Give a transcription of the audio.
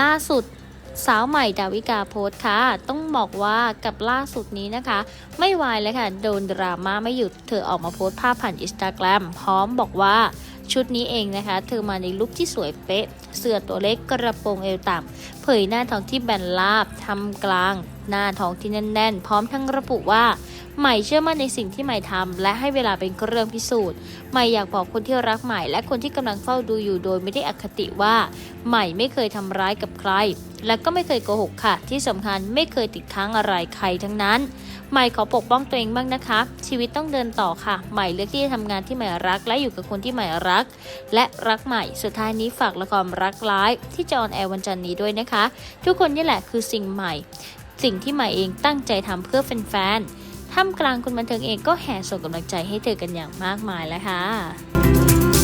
ล่าสุดสาวใหม่ดาวิกาโพสค่ะ ต้องบอกว่ากับล่าสุดนี้นะคะ ไม่วายเลยค่ะ โดนดราม่าไม่หยุด เธอออกมาโพสภาพผ่านอินสตาแกรมพร้อมบอกว่าชุดนี้เองนะคะ เธอมาในลุคที่สวยเป๊ะ เสื้อตัวเล็กกระโปรงเอวต่ำเผยหน้าท้องที่แบนราบทำกลาง หน้าท้องที่แน่น ๆ พร้อมทั้งระบุว่าใหม่เชื่อมั่นในสิ่งที่ใหม่ทำและให้เวลาเป็นเครื่องพิสูจน์ใหม่อยากบอกคนที่รักใหม่ และคนที่กำลังเฝ้าดูอยู่โดยไม่ได้อคติว่า ใหม่ไม่เคยทำร้ายกับใคร และก็ไม่เคยโกหกค่ะ ที่สำคัญไม่เคยติดค้างอะไรใครทั้งนั้น ใหม่ขอปกป้องตัวเองบ้างนะคะ ชีวิตต้องเดินต่อค่ะ ใหม่เลือกที่จะทำงานที่ใหม่รัก และอยู่กับคนที่ใหม่รัก และรักใหม่สุดท้ายนี้ฝากละครรักร้าย ที่จะออนแอร์วันจันทร์นี้ด้วยนะคะ ทุกคนนี่แหละคือสิ่งใหม่ สิ่งที่ใหม่เองตั้งใจทำเพื่อแฟนๆท่ามกลางคนบันเทิงเองก็แห่ส่งกำลังใจให้เธอกันอย่างมากมายแล้วค่ะ